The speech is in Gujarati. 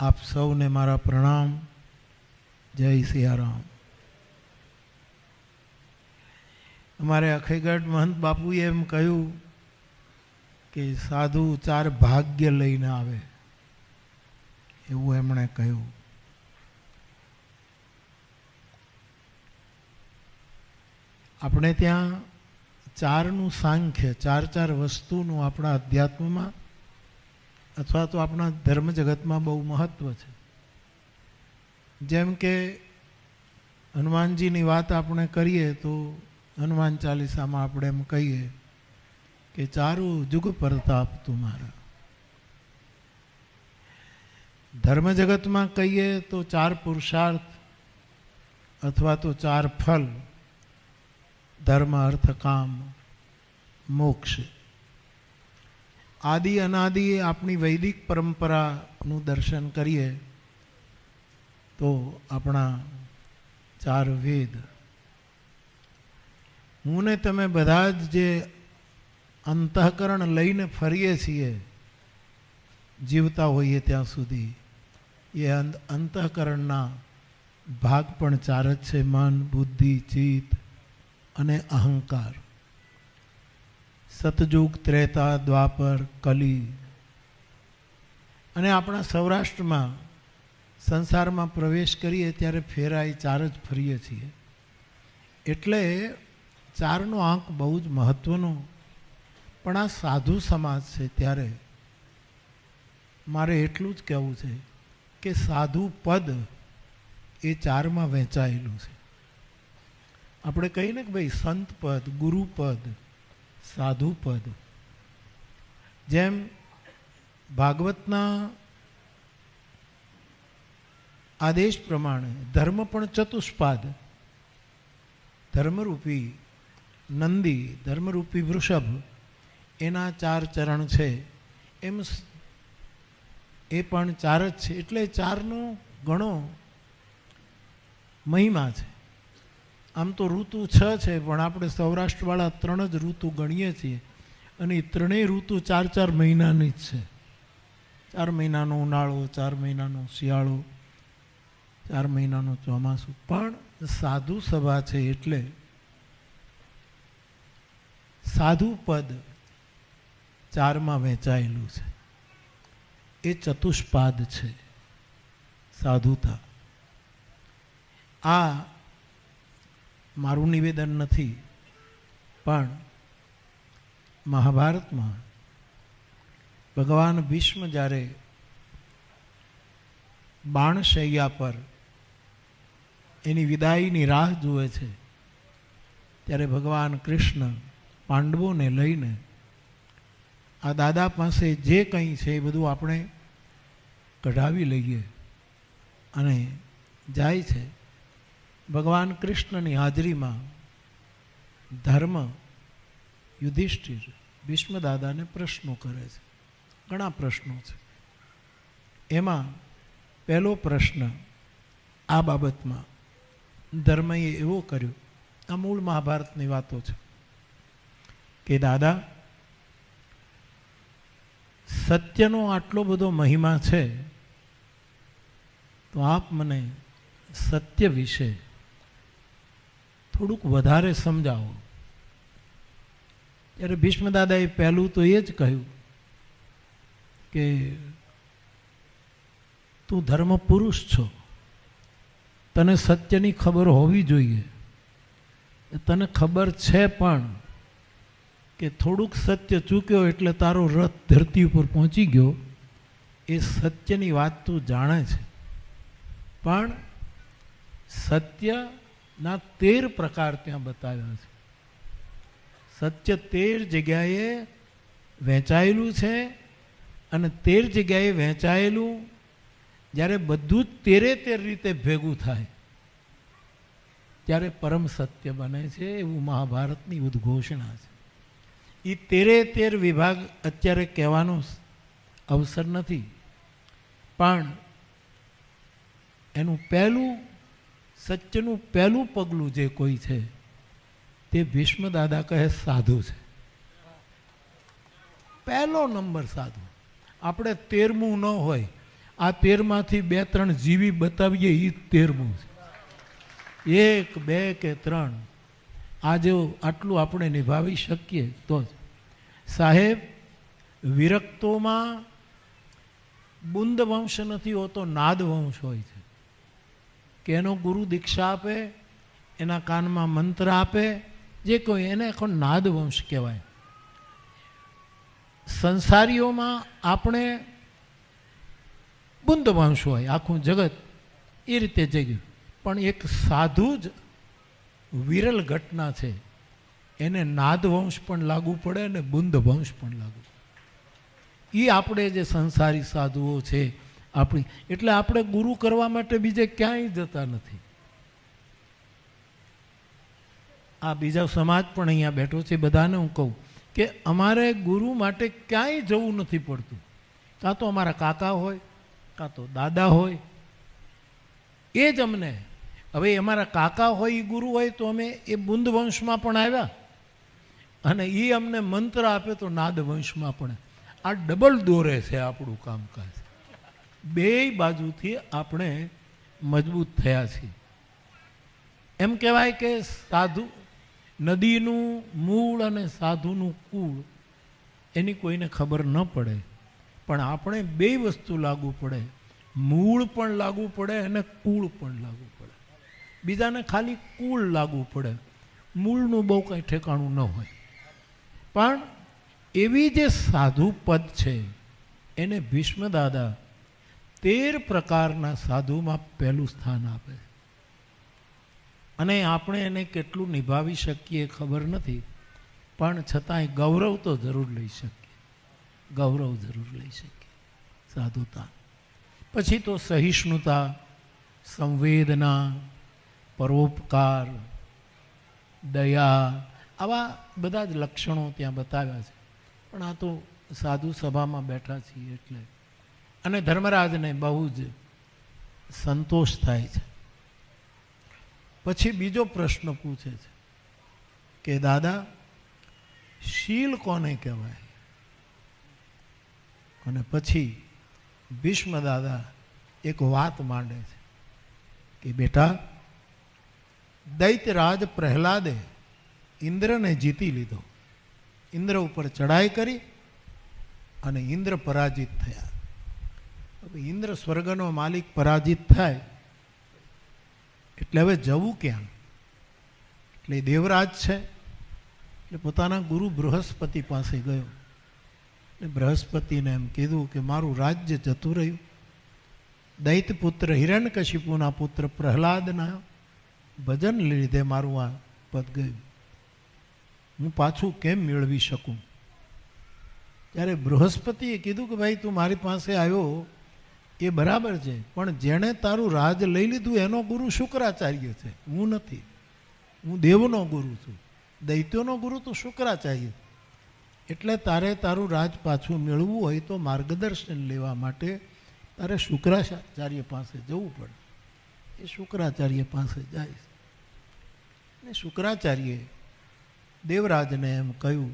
આપ સૌને મારા પ્રણામ. જય સિયારામ. અમારે અખઈગઢ મહંત બાપુએ એમ કહ્યું કે સાધુ ચાર ભાગ્ય લઈને આવે. એવું એમણે કહ્યું. આપણે ત્યાં ચારનું સાંખ્ય, ચાર ચાર વસ્તુનું આપણા અધ્યાત્મમાં અથવા તો આપણા ધર્મ જગતમાં બહુ મહત્ત્વ છે. જેમ કે હનુમાનજીની વાત આપણે કરીએ તો હનુમાન ચાલીસામાં આપણે એમ કહીએ કે ચારું જુગ પ્રતાપ તુમારા. ધર્મ જગતમાં કહીએ તો ચાર પુરુષાર્થ અથવા તો ચાર ફલ. ધર્મ, અર્થ, કામ, મોક્ષ. આદિ અનાદિ આપણી વૈદિક પરંપરાનું દર્શન કરીએ તો આપણા ચાર વેદ. હું ને તમે બધા જ જે અંતઃકરણ લઈને ફરીએ છીએ, જીવતા હોઈએ ત્યાં સુધી, એ અંતઃકરણના ભાગ પણ ચાર જ છે, મન, બુદ્ધિ, ચિત્ત અને અહંકાર. સતયુગ ત્રેતા, દ્વાપર, કલી. અને આપણા સૌરાષ્ટ્રમાં સંસારમાં પ્રવેશ કરીએ ત્યારે ફેરાઈ ચાર જ ફરીએ છીએ. એટલે ચારનો આંક બહુ જ મહત્ત્વનો પણ આ સાધુ સમાજ છે ત્યારે મારે એટલું જ કહેવું છે કે સાધુ પદ એ ચારમાં વહેંચાયેલું છે. આપણે કહીએ ને કે ભાઈ સંત પદ ગુરુપદ સાધુ પદ. જેમ ભાગવતના આદેશ પ્રમાણે ધર્મ પણ ચતુષ્પાદ. ધર્મરૂપી નંદી, ધર્મરૂપી વૃષભ, એના ચાર ચરણ છે. એમ એ પણ ચાર જ છે. એટલે ચારનો ઘણો મહિમા છે. આમ તો ઋતુ છ છે, પણ આપણે સૌરાષ્ટ્રવાળા ત્રણ જ ઋતુ ગણીએ છીએ. અને એ ત્રણેય ઋતુ ચાર ચાર મહિનાની જ છે. ચાર મહિનાનો ઉનાળો, ચાર મહિનાનો શિયાળો, ચાર મહિનાનું ચોમાસું. પણ સાધુ સભા છે એટલે સાધુ પદ ચારમાં વહેંચાયેલું છે. એ ચતુષ્પાદ છે સાધુતા. આ મારું નિવેદન નથી, પણ મહાભારતમાં ભગવાન ભીષ્મ જ્યારે બાણશૈયા પર એની વિદાયની રાહ જુએ છે, ત્યારે ભગવાન કૃષ્ણ પાંડવોને લઈને આ દાદા પાસે જે કંઈ છે એ બધું આપણે કઢાવી લઈએ અને જાય છે. ભગવાન કૃષ્ણની હાજરીમાં ધર્મ યુધિષ્ઠિર ભીષ્મદાદાને પ્રશ્નો કરે છે. ઘણા પ્રશ્નો છે. એમાં પહેલો પ્રશ્ન આ બાબતમાં ધર્મએ એવો કર્યો, આ મૂળ મહાભારતની વાતો છે કે દાદા, સત્યનો આટલો બધો મહિમા છે, તો આપ મને સત્ય વિશે થોડુંક વધારે સમજાવો. ત્યારે ભીષ્મદાદાએ પહેલું તો એ જ કહ્યું કે તું ધર્મ પુરુષ છો. તને સત્યની ખબર હોવી જોઈએ. તને ખબર છે પણ કે થોડુંક સત્ય ચૂક્યો એટલે તારો રથ ધરતી ઉપર પહોંચી ગયો, એ સત્યની વાત તું જાણે છે. પણ સત્યના તેર પ્રકાર ત્યાં બતાવ્યા છે. સત્ય તેર જગ્યાએ વહેંચાયેલું છે અને તેર જગ્યાએ વહેંચાયેલું જ્યારે બધું જ તેરે તેર રીતે ભેગું થાય, ત્યારે પરમ સત્ય બને છે એવું મહાભારતની ઉદ્ઘોષણા છે. એ તેરે તેર વિભાગ અત્યારે કહેવાનો અવસર નથી, પણ એનું પહેલું સત્યનું પહેલું પગલું જે કોઈ છે, તે ભીષ્મ દાદા કહે સાધુ છે. પહેલો નંબર સાધુ. આપણે તેરમું ન હોય, આ તેરમાંથી બે ત્રણ જીવી બતાવીએ એ તેરમું છે. એક, બે કે ત્રણ. આજે આટલું આપણે નિભાવી શકીએ તો જ. સાહેબ, વિરક્તોમાં બુંદ વંશ નથી હોતો નાદ વંશ હોય છે. કે એનો ગુરુ દીક્ષા આપે, એના કાનમાં મંત્ર આપે, જે કોઈ એને આખો નાદ વંશ કહેવાય. સંસારીઓમાં આપણે બુંદ વંશ હોય, આખું જગત એ રીતે જગ્યું પણ એક સાધુ જ વિરલ ઘટના છે. એને નાદ વંશ પણ લાગુ પડે અને બુંદ વંશ પણ લાગુ એ આપણે જે સંસારી સાધુઓ છે આપણી. એટલે આપણે ગુરુ કરવા માટે બીજે ક્યાંય જતા નથી. આ બીજા સમાજ પણ અહીંયા બેઠો છે, બધાને હું કહું કે અમારે ગુરુ માટે ક્યાંય જવું નથી પડતું. કાં તો અમારા કાકા હોય, કાં તો દાદા હોય. એ જ અમને. હવે અમારા કાકા હોય એ ગુરુ હોય, તો અમે એ બુંદ વંશમાં પણ આવ્યા. અને એ અમને મંત્ર આપે તો નાદ વંશમાં પણ. આ ડબલ દોરે છે આપણું કામકાજ. બે બાજુથી આપણે મજબૂત થયા છીએ. એમ કહેવાય કે સાધુ નદીનું મૂળ અને સાધુનું કૂળ, એની કોઈને ખબર ન પડે. પણ આપણે બે વસ્તુ લાગુ પડે. મૂળ પણ લાગુ પડે અને કૂળ પણ લાગુ પડે. બીજાને ખાલી કૂળ લાગુ પડે. મૂળનું બહુ કંઈ ઠેકાણું ન હોય. પણ એવી જે સાધુ પદ છે, એને ભીષ્મ દાદા તેર પ્રકારના સાધુમાં પહેલું સ્થાન આપે. અને આપણે એને કેટલું નિભાવી શકીએ ખબર નથી, પણ છતાંય ગૌરવ તો જરૂર લઈ શકીએ. ગૌરવ જરૂર લઈ શકીએ. સાધુતા. પછી તો સહિષ્ણુતા, સંવેદના, પરોપકાર, દયા, આવા બધા જ લક્ષણો ત્યાં બતાવ્યા છે. પણ આ તો સાધુ સભામાં બેઠા છીએ એટલે અને ધર્મરાજને બહુ જ સંતોષ થાય છે. પછી બીજો પ્રશ્ન પૂછે છે કે દાદા, શીલ કોને કહેવાય? અને પછી ભીષ્મ દાદા એક વાત માંડે છે કે બેટા, દૈત્યરાજ પ્રહલાદે ઇન્દ્રને જીતી લીધો. ઇન્દ્ર ઉપર ચડાઈ કરી અને ઇન્દ્ર પરાજિત થયા. ઇન્દ્ર સ્વર્ગનો માલિક પરાજિત થાય, એટલે હવે જવું ક્યાં? એટલે દેવરાજ છે, એટલે પોતાના ગુરુ બૃહસ્પતિ પાસે ગયો. એટલે બૃહસ્પતિને એમ કીધું કે મારું રાજ્ય જતું રહ્યું. દૈત પુત્ર હિરણ્યકશિપુના પુત્ર પ્રહલાદના ભજન લીધે મારું આ પદ ગયું. હું પાછું કેમ મેળવી શકું? ત્યારે બૃહસ્પતિએ કીધું કે ભાઈ તું મારી પાસે આવ્યો એ બરાબર છે. પણ જેણે તારું રાજ લઈ લીધું, એનો ગુરુ શુક્રાચાર્ય છે. હું નથી. હું દેવનો ગુરુ છું. દૈત્યોનો ગુરુ તો શુક્રાચાર્ય એટલે તારે તારું રાજ પાછું મેળવવું હોય તો માર્ગદર્શન લેવા માટે તારે શુક્રાચાર્ય પાસે જવું પડે. એ શુક્રાચાર્ય પાસે જાય ને શુક્રાચાર્યે દેવરાજને એમ કહ્યું